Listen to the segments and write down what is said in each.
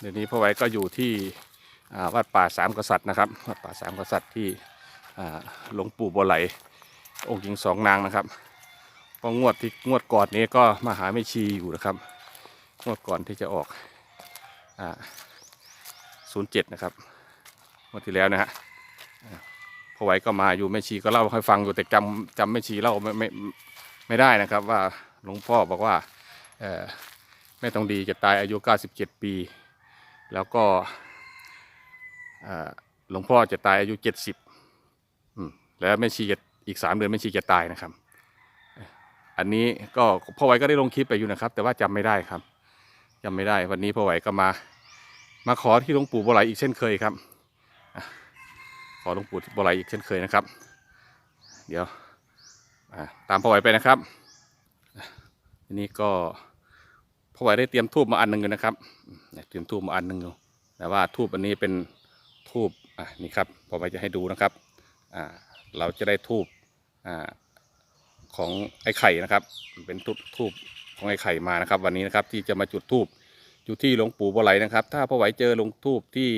เดี๋ยวนี้พ่อไว้ก็อยู่ที่วัดป่าสามกษัตริย์นะครับวัดป่าสามกษัตริย์ที่หลวงปู่บัวไหล องค์หญิงสองนางนะครับก็งวดที่งวดก่อนนี้ก็มาหาไม่ชีอยู่นะครับงวดก่อนที่จะออกศูนย์เจ็ดนะครับงวดที่แล้วนะฮะพ่อไว้ก็มาอยู่แม่ชีก็เล่าให้ฟังอยู่แต่จำจำแม่ชีเล่าไม่ไม่ไม่ได้นะครับ ว่าหลวงพ่อบอกว่าเอ แม่ทองดีจะตายอายุ 97 ปี แล้วก็หลวงพ่อจะตายอายุ 70 แล้วแม่ชีจะอีก 3 เดือนแม่ชีจะตายนะครับ อันนี้ก็พ่อไหวก็ได้ลงคลิปไปอยู่นะครับ แต่ว่าจำไม่ได้ครับจำไม่ได้ วันนี้พ่อไหวก็มา มาขอที่หลวงปู่บัวไหลอีกเช่นเคยครับ ขอหลวงปู่บัวไหลอีกเช่นเคยนะครับ เดี๋ยวตามพ่อไหวไปนะครับอันนี้ก็ พ่อไหวได้เตรียมทูบมาอันหนึ่งอยู่นะครับเตรียมทูบมาอันหนึ่งอยู่แต่ว่าทูบอันนี้เป็นทูบอะนี่ครับพ่อไหวจะให้ดูนะครับอ่าเราจะได้ทูบอ่าของไอ้ไข่นะครับ เป็นทูบทูบของไอ้ไข่มานะครับ วันนี้นะครับที่จะมาจุดทูบอยู่ที่หลวงปู่บัวไหลนะครับ ถ้าพ่อไหวเจอหลวงทูบที่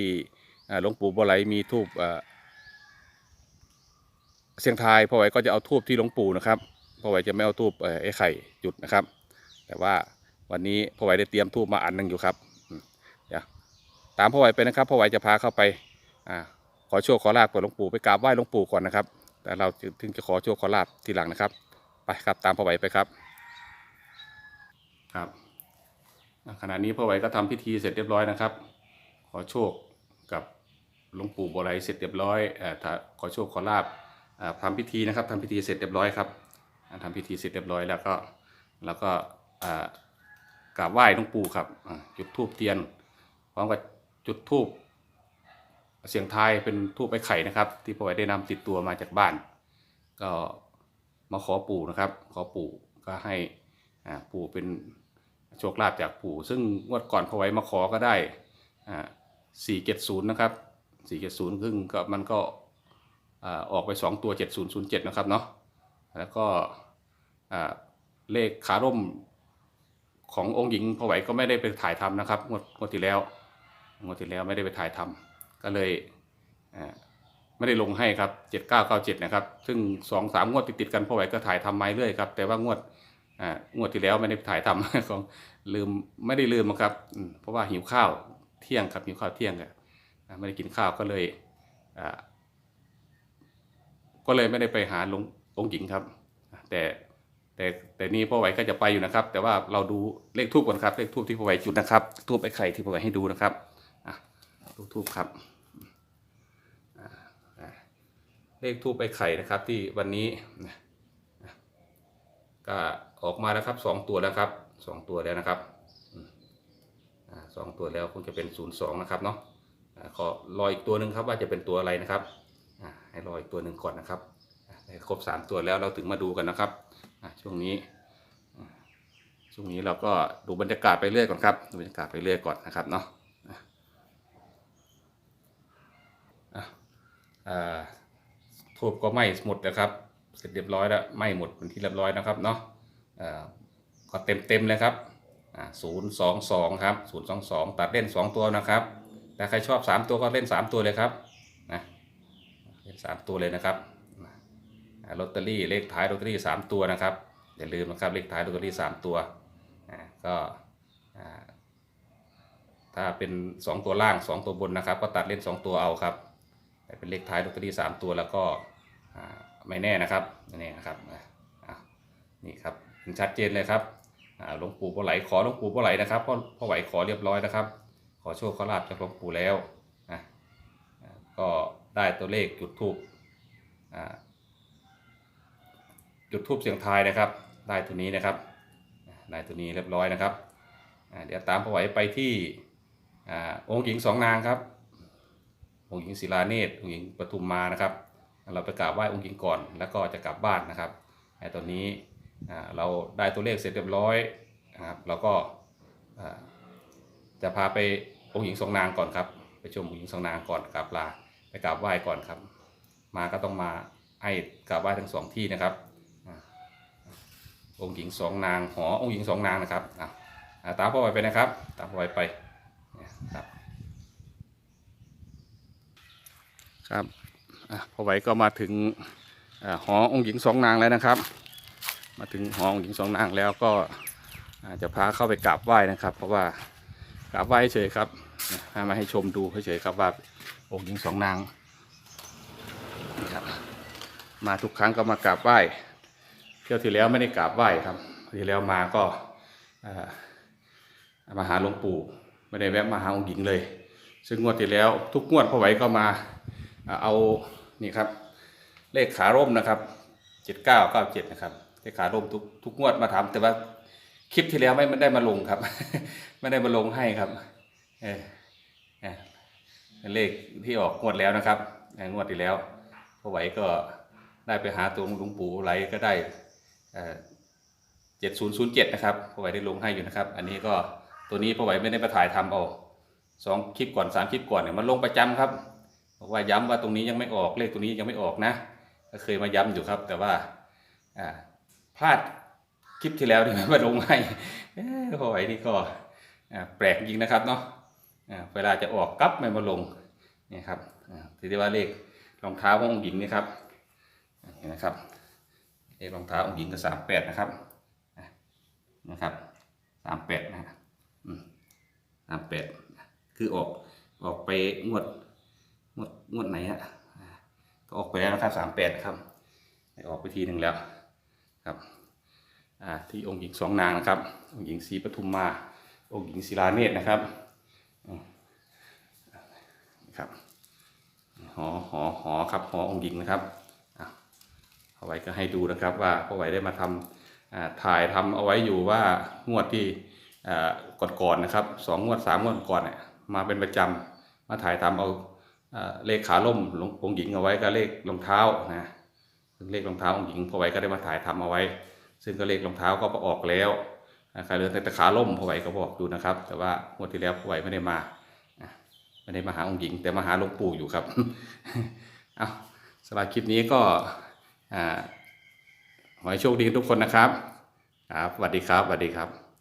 อ่าหลวงปู่บัวไหลมีทูบอ่าเสียงทายพ่อไหวก็จะเอาทูบที่หลวงปู่นะครับพ่อไหวจะไม่เอาทูบไอ้ไข่จุดนะครับ แต่ว่า วันนี้พ่อไหวได้เตรียมทูบมาอันหนึ่งอยู่ครับเดี๋ยวตามพ่อไหวไปนะครับพ่อไหวจะพาเข้าไปอ่าขอโชคขอลาบกับหลวงปู่ไปกราบไหว้หลวงปู่ก่อนนะครับ แต่เราถึงจะขอโชคขอลาบทีหลังนะครับ ไปครับตามพ่อไหวไปครับ ครับขณะนี้พ่อไหวก็ทำพิธีเสร็จเรียบร้อยนะครับ ขอโชคกับหลวงปู่บัวไหลเสร็จเรียบร้อยอขอโชคขอลาบอ่าทำพิธีนะครับทำพิธีเสร็จเรียบร้อยครับอ่าทำพิธีเสร็จเรียบร้อยแล้วก็แล้วก็ กราบไหว้หลวงปู่ครับจุดธูปเทียนพร้อมกับจุดธูปเสียงทายเป็นธูปไอ้ไข่นะครับ ที่พ่อไว้ได้นำติดตัวมาจากบ้าน ก็มาขอปู่นะครับ ขอปู่ก็ให้ปู่เป็นโชคลาภจากปู่ ซึ่งงวดก่อนพ่อไว้มาขอก็ได้สี่เจ็ดศูนย์นะครับสี่เจ็ดศูนย์ซึ่งก็มันก็อออกไปสองตัวเจ็ดศูนย์ศูนย์เจ็ดนะครับเนาะแล้วก็เลขขาร่ม ขององค์หญิงพอไหวก็ไม่ได้ไปถ่ายทำนะครับงวดงวดที่แล้วงวดที่แล้วไม่ได้ไปถ่ายทำก็เลยไม่ได้ลงให้ครับเจ็ดเก้าเก้าเจ็ดนะครับ ซึ่งสองสามงวดติดๆกันพอไหวก็ถ่ายทำมาเรื่อยครับ แต่ว่างวดงวดที่แล้วไม่ได้ถ่ายทำของลืมไม่ได้ลืมครับ เพราะว่าหิวข้าวเที่ยงครับหิวข้าวเที่ยงอะอ่าไม่ได้กินข้าวก็เลยก็เลยไม่ได้ไปหาลงองค์หญิงครับ แต่ แต่แต่นี่พ่อไหวก็จะไปอยู่นะครับ แต่ว่าเราดูเลขทูบก่อนครับ เลขทูบที่พ่อไหวจุดนะครับทูบไอ้ไข่ที่พ่อไหวให้ดูนะครับอะดูทูบครับอ่าเลขทูบไอ้ไข่นะครับ ที่วันนี้นะก็ออกมาแล้วครับสองตัวแล้วครับสองตัวแล้วนะครับอ่าสองตัวแล้วคงจะเป็นศูนย์สองนะครับเนาะขอรออีกตัวหนึ่งครับว่าจะเป็นตัวอะไรนะครับอ่าให้รออีกตัวหนึ่งก่อนนะครับครบสามตัวแล้วเราถึงมาดูกันนะครับ ช่วงนี้ช่วงนี้เราก็ดูบรรยากาศไปเรื่อยก่อนครับดูบรรยากาศไปเรื่อยก่อนนะครับเนาะทูบก็ไหม้หมดนะครับ เสร็จเรียบร้อยแล้วไหม้หมดเป็นที่เรียบร้อยนะครับเนาะก็เต็มเต็มเลยครับศูนย์สองสองครับศูนย์สองสองตัดเล่นสองตัวนะครับแต่ใครชอบสามตัวก็เล่นสามตัวเลยครับนะเล่นสามตัวเลยนะครับ ลอตเตอรี่เลขท้ายลอตเตอรี่สามตัวนะครับอย่าลืมนะครับเลขท้ายลอตเตอรี่สามตัวอ่าก็อ่าถ้าเป็นสองตัวล่างสองตัวบนนะครับ ก็ตัดเล่นสองตัวเอาครับแต่เป็นเลขท้ายลอตเตอรี่สามตัวแล้วก็อ่าไม่แน่นะครับไม่นะครับอะอะนี่ครับชัดเจนเลยครับอ่าหลวงปู่พ่อไหลขอหลวงปู่พ่อไหลนะครับพ่อพ่อไหวขอเรียบร้อยนะครับ ขอโชคขอลาบจากหลวงปู่แล้วอะอ่าก็ได้ตัวเลขจุดทูบอ่า จุดทูบเสียงทายนะครับ ได้ตัวนี้นะครับได้ตัวนี้เรียบร้อยนะครับเดี๋ยวตามพอไหวไปที่อองค์หญิงสองนางครับ องค์หญิงศิลาเนตรองค์หญิงปทุมมานะครับ เราไปกราบไหว้องค์หญิงก่อนแล้วก็จะกลับบ้านนะครับไอ้ตัวนี้เราได้ตัวเลขเสร็จเรียบร้อยนะครับเราก็จะพาไปองค์หญิงสองนางก่อนครับ ไปชมองค์หญิงสองนางก่อนกราบลาไปกราบไหว้ก่อนครับ มาก็ต้องมาให้กราบไหว้ทั้งสองที่นะครับ องค์หญิงสองนางหอองค์หญิงสองนางนะครับอ่ตามพ่อไปไปนะครับ ตามพ่อไปไปครับครับพ่อไหวก็มาถึงหอองค์หญิงสองนางแล้วนะครับ มาถึงหอองค์หญิงสองนางแล้วก็จะพาเข้าไปกราบไหว้นะครับ เพราะว่ากราบไหว้เฉยครับมาให้ชมดูเฉยครับว่าองค์หญิงสองนางมาทุกครั้งก็มากราบไหว้ เที่ยวที่แล้วไม่ได้กราบไหว้ครับที่แล้วมาก็ามาหาหลวงปู่ไม่ได้แวะมาหาองค์หญิงเลย ซึ่งงวดที่แล้วทุกงวดพอไหวก็มาเอานี่ครับเลขขาร่มนะครับเจ็ดเก้าเก้าเจ็ดนะครับเลขขาร่มทุกทุกงวดมาทำแต่ว่าคลิปที่แล้วไม่ได้มาลงครับ ไม่ได้มาลงให้ครับเออเเลขที่ออกงวดแล้วนะครับงวดที่แล้วพอไหวก็ได้ไปหาตัวหลวงปู่ไหลก็ได้ เจ็ดศูนย์ศูนย์เจ็ดนะครับพอไหวได้ลงให้อยู่นะครับ อันนี้ก็ตัวนี้พอไหวไม่ได้มาถ่ายทำเอาสองคลิปก่อนสามคลิปก่อนเนี่ยมันลงประจำครับบอกว่าย้ำว่าตรงนี้ยังไม่ออกเลขตรงนี้ยังไม่ออกนะ ก็เคยมาย้ำอยู่ครับ แต่ว่าพลาดคลิปที่แล้วที่มาลงให้เอ้ยพอไหวนี่ก็แปลกจริงนะครับเนาะเวลาจะออกกลับไม่มาลงนี่ครับอ่าถือได้ว่าเลขรองเท้าขององค์หญิงนี่ครับอ่าเห็นนะครับ เลขรองเท้าองค์หญิงก็สามแปดนะครับนะครับสามแปดนะสามแปดคือออกออกไปงวดงวดงวดไหนฮะก็ออกไปแล้วนะครับสามแปดครับได้ออกไปทีหนึ่งแล้วครับที่องค์หญิงสองนางนะครับ องค์หญิงศรีปทุมมา องค์หญิงศิลาเนตรนะครับนะครับหอหอหอครับหอองค์หญิงนะครับ เอาไว้ก็ให้ดูนะครับว่าพ่อไหวได้มาทำอ่าถ่ายทำเอาไว้อยู่ว่างวดที่ก่อนๆนะครับสองงวดสามงวดก่อนเนี่ยมาเป็นประจำมาถ่ายทำเอาเลขขาล่มหลวงองหญิงเอาไว้ก็เลขรองเท้านะเลขรองเท้าองหญิงพอไว้ก็ได้มาถ่ายทำเอาไว้ ซึ่งก็เลขรองเท้าก็ออกแล้วใครเลือแต่ขาล่มพอไว้ก็บอกดูนะครับ แต่ว่างวดที่แล้วพอไว้ไม่ได้มาไม่ได้มาหาองค์หญิง แต่มาหาหลวงปู่อยู่ครับ เอาสำหรับคลิปนี้ก็ ขอให้โชคดีทุกคนนะครับ ครับสวัสดีครับสวัสดีครับ